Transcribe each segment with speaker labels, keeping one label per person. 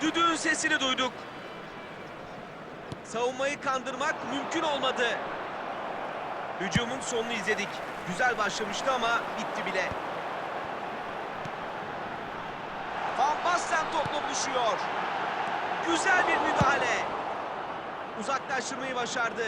Speaker 1: Düdüğün sesini duyduk. Savunmayı kandırmak mümkün olmadı. Hücumun sonunu izledik. Güzel başlamıştı ama bitti bile. Van Basten topla buluşuyor. Güzel bir müdahale. Uzaklaştırmayı başardı.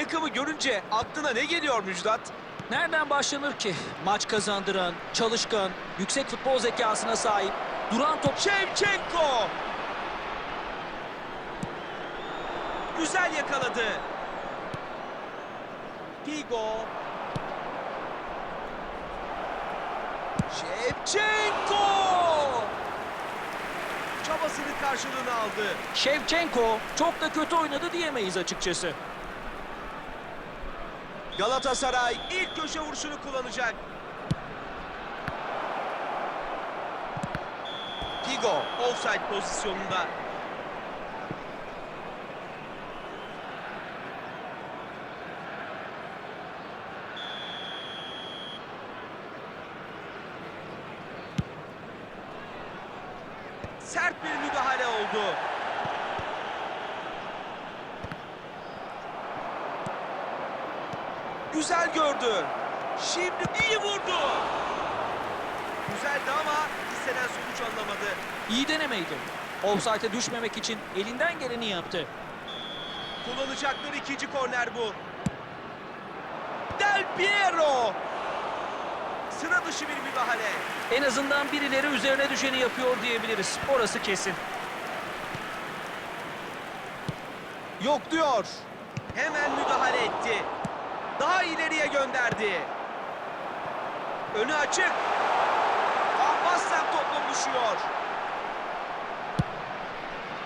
Speaker 1: Beckham'ı görünce aklına ne geliyor Müjdat?
Speaker 2: Nereden başlanır ki? Maç kazandıran, çalışkan, yüksek futbol zekasına sahip, duran top...
Speaker 1: Şevçenko! Güzel yakaladı. Figo. Şevçenko! Çabasının karşılığını aldı.
Speaker 2: Şevçenko çok da kötü oynadı diyemeyiz açıkçası.
Speaker 1: Galatasaray ilk köşe vuruşunu kullanacak. Figo offside pozisyonunda. Sert bir müdahale oldu. Güzel gördü. Şimdi iyi vurdu. Güzeldi ama istenen sonuç alınamadı.
Speaker 2: İyi denemeydi. Offside'e düşmemek için elinden geleni yaptı.
Speaker 1: Kullanacakları ikinci korner bu. Del Piero. Sıra dışı bir müdahale.
Speaker 2: En azından birileri üzerine düşeni yapıyor diyebiliriz. Orası kesin.
Speaker 1: Yok diyor. Hemen müdahale etti. Daha ileriye gönderdi. Önü açık. Van Basten buluşuyor.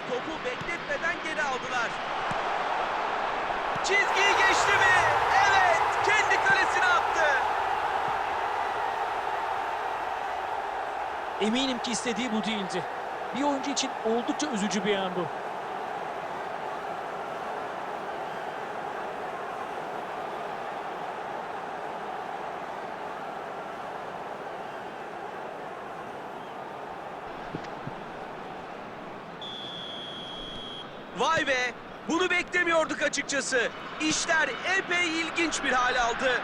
Speaker 1: Topu bekletmeden geri aldılar. Çizgiyi geçti mi? Evet, kendi kalesine attı.
Speaker 2: Eminim ki istediği bu değildi. Bir oyuncu için oldukça üzücü bir an bu.
Speaker 1: Vay be! Bunu beklemiyorduk açıkçası. İşler epey ilginç bir hal aldı.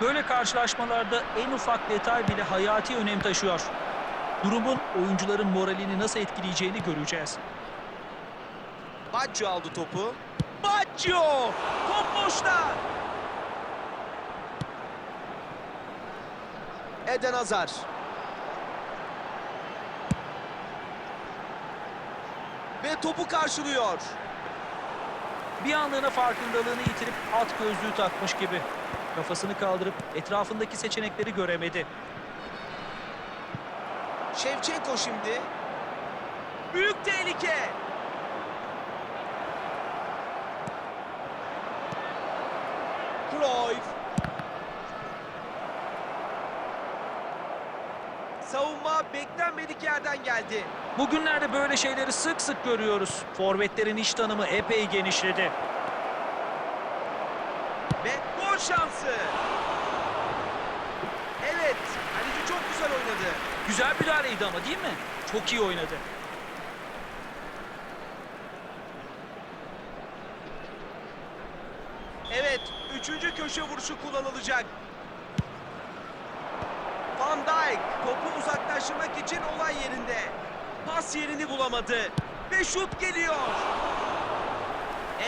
Speaker 2: Böyle karşılaşmalarda en ufak detay bile hayati önem taşıyor. Durumun oyuncuların moralini nasıl etkileyeceğini göreceğiz.
Speaker 1: Baggio aldı topu. Baggio! Top boşta! Eden Hazar. Ve topu karşılıyor.
Speaker 2: Bir anlığına farkındalığını yitirip at gözlüğü takmış gibi. Kafasını kaldırıp etrafındaki seçenekleri göremedi.
Speaker 1: Şevçenko şimdi. Büyük tehlike. Cruyff. Savunma beklenmedik yerden geldi.
Speaker 2: Bugünlerde böyle şeyleri sık sık görüyoruz. Forvetlerin iş tanımı epey genişledi.
Speaker 1: Ve gol şansı. Evet, kaleci çok güzel oynadı.
Speaker 2: Güzel müdahaleydi ama değil mi? Çok iyi oynadı.
Speaker 1: Evet, üçüncü köşe vuruşu kullanılacak. Van Dijk topu uzaklaştırmak için olay yerinde. Pas yerini bulamadı. Ve şut geliyor.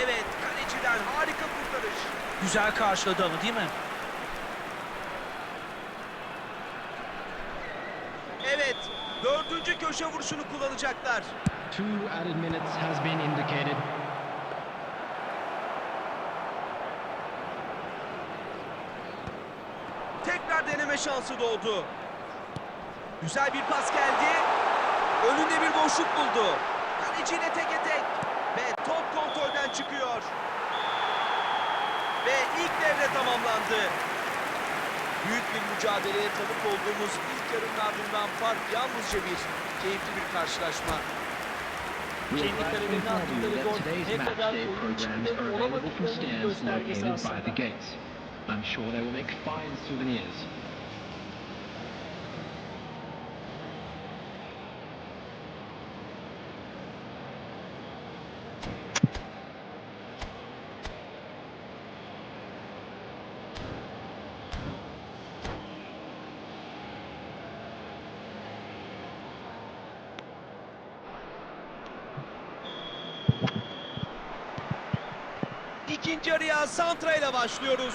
Speaker 1: Evet, kaleciden harika kurtarış.
Speaker 2: Güzel karşıladı ama değil mi?
Speaker 1: Evet, dördüncü köşe vuruşunu kullanacaklar.
Speaker 3: Two added minutes has been indicated.
Speaker 1: Tekrar deneme şansı doğdu. Güzel bir pas geldi. Önünde bir boşluk buldu. Kaleciyle teke tek. Ve top kontrolden çıkıyor. Ve ilk devre tamamlandı. Büyük bir mücadeleye tanık olduğumuz ilk yarının ardından fark yalnızca bir. Keyifli bir karşılaşma.
Speaker 2: Kendi kalelerine attıkları gol ne kadar oyun içinde olamadıklarının göstergesi aslında.
Speaker 3: I'm sure they will make fine souvenirs.
Speaker 1: İkinci yarıya Santra ile başlıyoruz.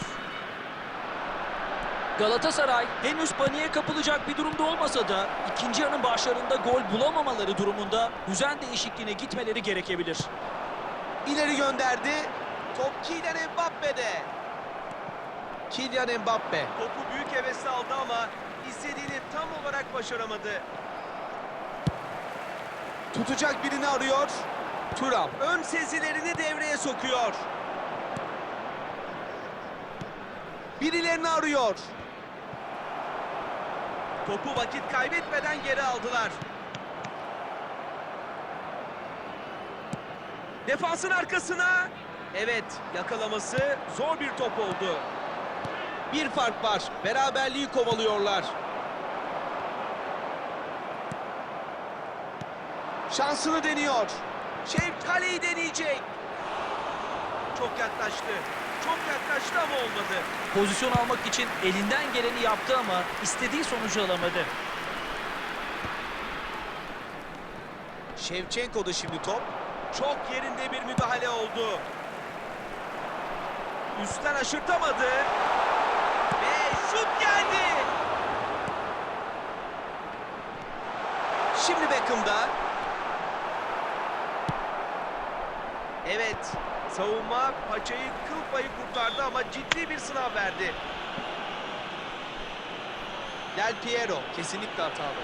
Speaker 2: Galatasaray henüz paniğe kapılacak bir durumda olmasa da ikinci yarının başlarında gol bulamamaları durumunda düzen değişikliğine gitmeleri gerekebilir.
Speaker 1: İleri gönderdi. Top Kylian Mbappe'de. Kylian Mbappe. Topu büyük hevesle aldı ama istediğini tam olarak başaramadı. Tutacak birini arıyor. Turam ön sezilerini devreye sokuyor. Birilerini arıyor. Topu vakit kaybetmeden geri aldılar. Defansın arkasına. Evet, yakalaması zor bir top oldu. Bir fark var. Beraberliği kovalıyorlar. Şansını deniyor. Şevk kaleyi deneyecek. Çok yaklaştı. Çok yaklaştı ama olmadı.
Speaker 2: Pozisyon almak için elinden geleni yaptı ama istediği sonucu alamadı.
Speaker 1: Şevçenko'da şimdi top. Çok yerinde bir müdahale oldu. Üstten aşırtamadı. Ve şut geldi. Şimdi Beckham'da. Evet. Savunma paçayı kıl payı kurtardı ama ciddi bir sınav verdi. Del Piero kesinlikle hatalı.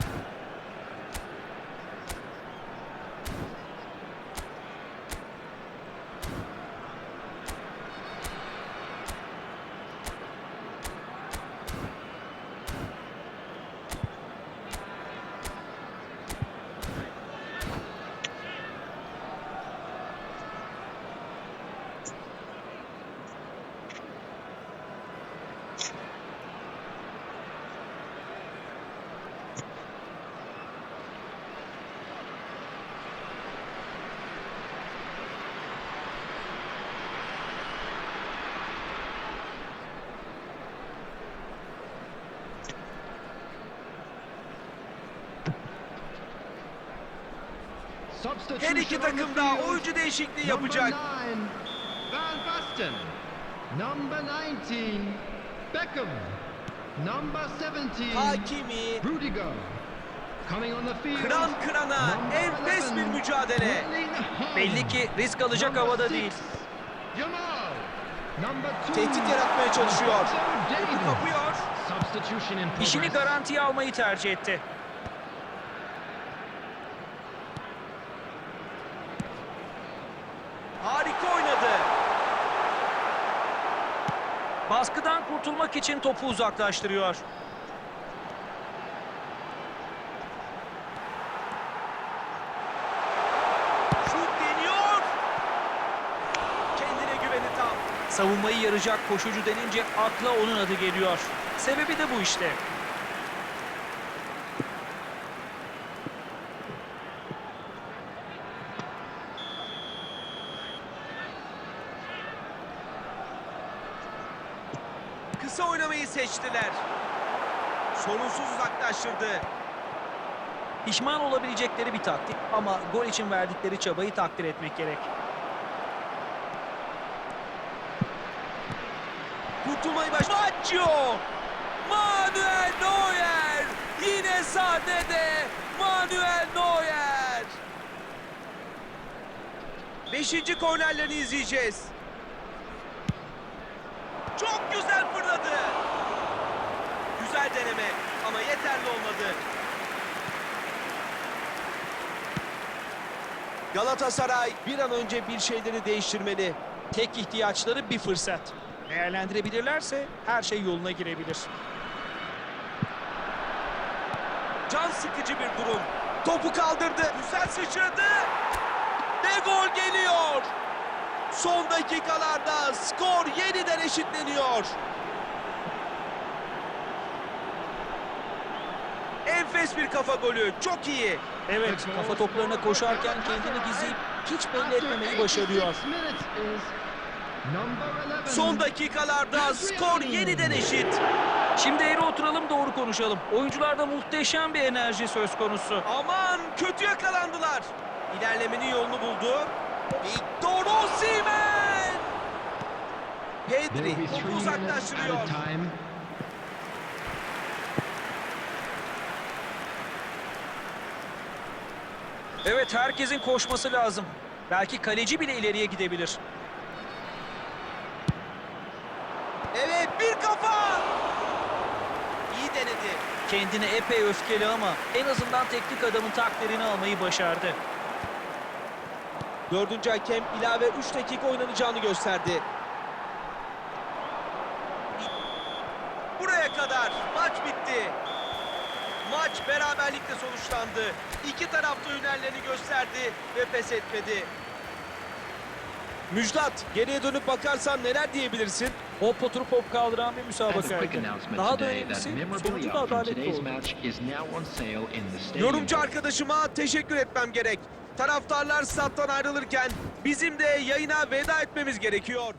Speaker 1: Her iki takım da oyuncu değişikliği yapacak.
Speaker 4: Number nine, Van Basten. Number 19, Beckham. Number 17,
Speaker 1: Hakimi
Speaker 4: Rudiger.
Speaker 1: Kıran kırana enfes bir
Speaker 4: 11,
Speaker 1: mücadele.
Speaker 2: Belli ki risk alacak havada değil.
Speaker 1: Tehdit yaratmaya çalışıyor. Topu kapıyor.
Speaker 2: İşini garantiye almayı tercih etti.
Speaker 1: Harika oynadı.
Speaker 2: Baskıdan kurtulmak için topu uzaklaştırıyor.
Speaker 1: Şut deniyor. Kendine güveni tam.
Speaker 2: Savunmayı yarayacak koşucu denince akla onun adı geliyor. Sebebi de bu işte.
Speaker 1: Kısa oynamayı seçtiler. Sorunsuz uzaklaştırdı.
Speaker 2: Pişman olabilecekleri bir taktik ama gol için verdikleri çabayı takdir etmek gerek.
Speaker 1: Kurtulmayı baş... Maggio! Manuel Neuer! Yine sahnede Manuel Neuer! Beşinci kornerlerini izleyeceğiz. Çok güzel fırladı. Güzel deneme ama yeterli olmadı. Galatasaray bir an önce bir şeyleri değiştirmeli.
Speaker 2: Tek ihtiyaçları bir fırsat. Değerlendirebilirlerse her şey yoluna girebilir.
Speaker 1: Can sıkıcı bir durum. Topu kaldırdı. Güzel sıçradı. Ve gol geliyor. Son dakikalarda skor yeniden eşitleniyor. Enfes bir kafa golü. Çok iyi.
Speaker 2: Evet, kafa toplarına koşarken kendini gizleyip hiç belli etmemeyi başarıyor.
Speaker 4: Six minutes is number 11.
Speaker 1: Son dakikalarda skor yeniden eşit.
Speaker 2: Şimdi eğri oturalım doğru konuşalım. Oyuncularda muhteşem bir enerji söz konusu.
Speaker 1: Aman kötü yakalandılar. İlerlemenin yolunu buldu. Victor Osimhen!
Speaker 4: There
Speaker 1: Pedri topu uzaklaştırıyor.
Speaker 2: Evet, herkesin koşması lazım. Belki kaleci bile ileriye gidebilir.
Speaker 1: Evet bir kafa. İyi denedi.
Speaker 2: Kendine epey öfkeli ama en azından teknik adamın takdirini almayı başardı.
Speaker 1: Dördüncü hakem ilave 3 dakika oynanacağını gösterdi. Buraya kadar maç bitti. Maç beraberlikle sonuçlandı. İki taraf da hünerlerini gösterdi ve pes etmedi. Müjdat, geriye dönüp bakarsan neler diyebilirsin?
Speaker 2: Hop oturup hop kaldıran bir müsabakaydı. Daha da önemlisi sonucu da adaletli oldu.
Speaker 1: Yorumcu arkadaşıma teşekkür etmem gerek. Taraftarlar stat'tan ayrılırken bizim de yayına veda etmemiz gerekiyor.